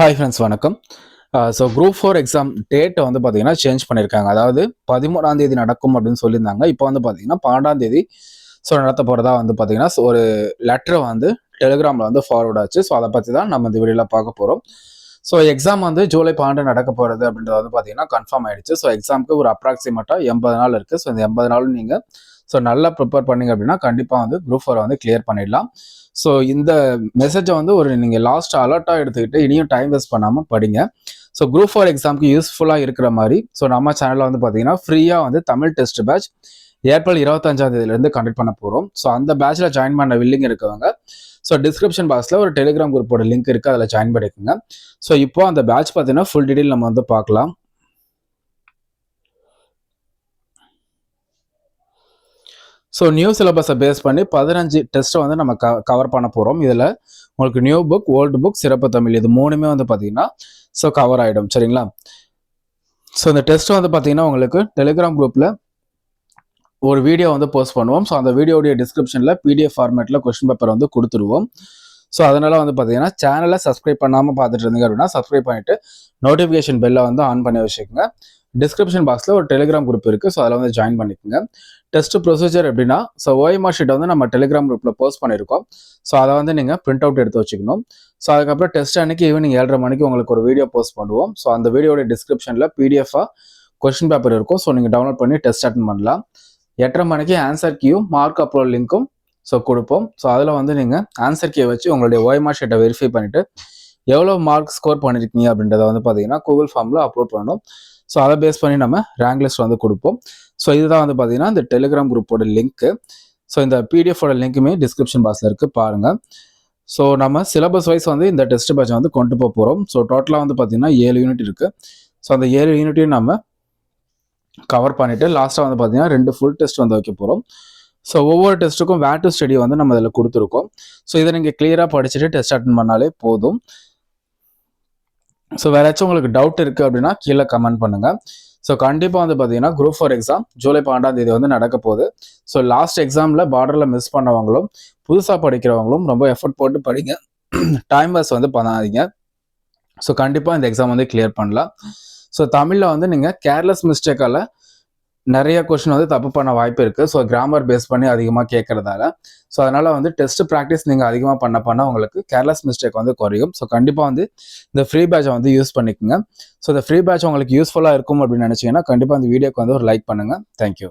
Hi friends வணக்கம். So group four exam டேட்டை வந்து பார்த்தீங்கன்னா சேஞ்ச் பண்ணியிருக்காங்க அதாவது பதிமூணாம் தேதி நடக்கும் அப்படின்னு சொல்லியிருந்தாங்க. இப்போ வந்து பார்த்தீங்கன்னா பன்னெண்டாம் தேதி ஸோ நடத்த போகிறதா வந்து பார்த்தீங்கன்னா ஒரு லெட்டரை வந்து டெலிகிராமில் வந்து ஃபார்வர்ட் ஆச்சு. ஸோ அதை பற்றி தான் நம்ம இந்த வீடியோவில் பார்க்க போகிறோம் ஸோ எக்ஸாம் வந்து ஜூலை பன்னெண்டு நடக்க போகிறது அப்படின்றது வந்து பார்த்தீங்கன்னா கன்ஃபார்ம் ஆயிடுச்சு. ஸோ எக்ஸாமுக்கு ஒரு அப்ராக்சிமேட்டாக எண்பது நாள் இருக்குது ஸோ இந்த எண்பது நாள் நீங்கள் ஸோ நல்லா ப்ரிப்பேர் பண்ணீங்க அப்படின்னா கண்டிப்பாக வந்து குரூப் ஃபோரை வந்து கிளியர் பண்ணிடலாம். ஸோ இந்த மெசேஜை வந்து ஒரு நீங்கள் லாஸ்ட் அலர்ட்டாக எடுத்துக்கிட்டு இனியும் டைம் வேஸ்ட் பண்ணாமல் படிங்க. ஸோ குரூப் ஃபோர் எக்ஸாமுக்கு யூஸ்ஃபுல்லாக இருக்கிற மாதிரி ஸோ நம்ம சேனலில் வந்து பார்த்தீங்கன்னா ஃப்ரீயாக வந்து தமிழ் டெஸ்ட் பேட்ச் ஏப்ரல் இருபத்தஞ்சாம் தேதியிலேருந்து கண்டக்ட் பண்ண போகிறோம் ஸோ அந்த பேட்சில் ஜாயின் பண்ண வில்லிங் இருக்கவங்க ஸோ டிஸ்கிரிப்ஷன் பாக்ஸில் ஒரு டெலிகிராம் குரூப்போட லிங்க் இருக்குது அதில் ஜாயின் பண்ணிக்கோங்க. ஸோ இப்போ அந்த பேட்ச் பார்த்தீங்கன்னா ஃபுல் டீட்டெயில் நம்ம வந்து பார்க்கலாம். ஸோ நியூ சிலபஸை பேஸ் பண்ணி பதினஞ்சு டெஸ்ட்டை வந்து நம்ம க கவர் பண்ண போகிறோம் இதில் உங்களுக்கு நியூ புக் ஓல்டு புக் சிறப்பு தமிழ் இது மூணுமே வந்து பார்த்தீங்கன்னா ஸோ கவர் ஆகிடும் சரிங்களா? ஸோ இந்த டெஸ்ட் வந்து பார்த்தீங்கன்னா உங்களுக்கு டெலிகிராம் குரூப்பில் ஒரு வீடியோ வந்து போஸ்ட் பண்ணுவோம். ஸோ அந்த வீடியோடைய டிஸ்கிரிப்ஷனில் பிடிஎஃப் ஃபார்மேட்டில் கொஸ்டின் பேப்பர் வந்து கொடுத்துருவோம். ஸோ அதனால வந்து பார்த்தீங்கன்னா சேனலை சப்ஸ்கிரைப் பண்ணாமல் பார்த்துட்டு இருந்தீங்க அப்படின்னா சப்ஸ்கிரைப் பண்ணிட்டு நோட்டிஃபிகேஷன் பெல்லை வந்து ஆன் பண்ணி வச்சுக்கோங்க. டிஸ்கிரிப்ஷன் பாக்ஸில் ஒரு டெலிகிராம் குரூப் இருக்குது ஸோ அதில் வந்து ஜாயின் பண்ணிக்கோங்க. டெஸ்ட் ப்ரொசீஜர் எப்படின்னா ஸோ ஓஎம்ஆர் ஷீட்டை வந்து நம்ம டெலிகிராம் குரூப்பில் போஸ்ட் பண்ணியிருக்கோம் ஸோ அதை வந்து நீங்கள் பிரிண்ட் அவுட் எடுத்து வச்சுக்கணும். ஸோ அதுக்கப்புறம் டெஸ்ட் அன்னைக்கு ஈவினிங் ஏழரை மணிக்கு உங்களுக்கு ஒரு வீடியோ போஸ்ட் பண்ணுவோம். ஸோ அந்த வீடியோட டிஸ்கிரிப்ஷனில் பிடிஎஃபாக கொஸ்டின் பேப்பர் இருக்கும். ஸோ நீங்கள் டவுன்லோட் பண்ணி டெஸ்ட் அட்டன் பண்ணலாம். எட்டரை மணிக்கு ஆன்சர் கியூ மார்க் அப்லோட் லிங்க்கும் ஸோ கொடுப்போம். ஸோ அதில் வந்து நீங்கள் ஆன்சர் கியூ வச்சு உங்களுடைய ஓஎம்ஆர் ஷீட்டை வெரிஃபை பண்ணிவிட்டு எவ்வளோ மார்க் ஸ்கோர் பண்ணியிருக்கீங்க அப்படின்றத வந்து பார்த்தீங்கன்னா கூகுள் ஃபார்மில் அப்லோட் பண்ணணும். ஸோ அதை பேஸ் பண்ணி நம்ம ரேங்க் லிஸ்ட் வந்து கொடுப்போம். ஸோ இதுதான் வந்து பார்த்தீங்கன்னா இந்த டெலிகிராம் குரூப்போட லிங்க்கு ஸோ இந்த பிடிஎஃபோட லிங்க்குமே டிஸ்கிரிப்ஷன் பாக்ஸில் இருக்குது பாருங்கள் ஸோ நம்ம சிலபஸ் வைஸ் வந்து இந்த டெஸ்ட் பேட்ச் வந்து கொண்டு போக போகிறோம் ஸோ டோட்டலாக வந்து பார்த்தீங்கன்னா ஏழு யூனிட் இருக்குது ஸோ அந்த ஏழு யூனிட்டையும் நம்ம கவர் பண்ணிவிட்டு லாஸ்ட்டாக வந்து பார்த்தீங்கன்னா ரெண்டு ஃபுல் டெஸ்ட் வந்து வைக்க போகிறோம் ஸோ ஒவ்வொரு டெஸ்ட்டுக்கும் வேர் டு ஸ்டடி வந்து நம்ம இதில் கொடுத்துருக்கோம். ஸோ இதை நீங்கள் கிளியராக படிச்சுட்டு டெஸ்ட் அட்டன் பண்ணாலே போதும். ஸோ வேற ஏதாச்சும் உங்களுக்கு டவுட் இருக்குது அப்படின்னா கீழே கமெண்ட் பண்ணுங்கள் ஸோ கண்டிப்பாக வந்து பார்த்தீங்கன்னா குரூப் ஃபோர் எக்ஸாம் ஜூலை பன்னெண்டாம் தேதி வந்து நடக்க போகுது. ஸோ லாஸ்ட் எக்ஸாமில் பார்டரில் மிஸ் பண்ணவங்களும் புதுசாக படிக்கிறவங்களும் ரொம்ப எஃபர்ட் போட்டு படிங்க. டைம் பாஸ் வந்து பண்ணாதீங்க. ஸோ கண்டிப்பாக இந்த எக்ஸாம் வந்து கிளியர் பண்ணலாம். ஸோ தமிழில் வந்து நீங்கள் கேர்லெஸ் மிஸ்டேக்கால் நிறைய கொஷின் வந்து தப்பு பண்ண வாய்ப்பு இருக்குது ஸோ கிராமர் பேஸ் பண்ணி அதிகமாக கேட்குறதால ஸோ அதனால் வந்து டெஸ்ட் ப்ராக்டிஸ் நீங்கள் அதிகமாக பண்ண பண்ண உங்களுக்கு கேர்லெஸ் மிஸ்டேக் வந்து குறையும். ஸோ கண்டிப்பாக வந்து இந்த ஃப்ரீ பேட்சை வந்து யூஸ் பண்ணிக்கோங்க. ஸோ இந்த ஃப்ரீ பேட்ச் உங்களுக்கு யூஸ்ஃபுல்லாக இருக்கும் அப்படின்னு நினச்சிங்கன்னா கண்டிப்பாக இந்த வீடியோக்கு வந்து ஒரு லைக் பண்ணுங்கள் தேங்க்யூ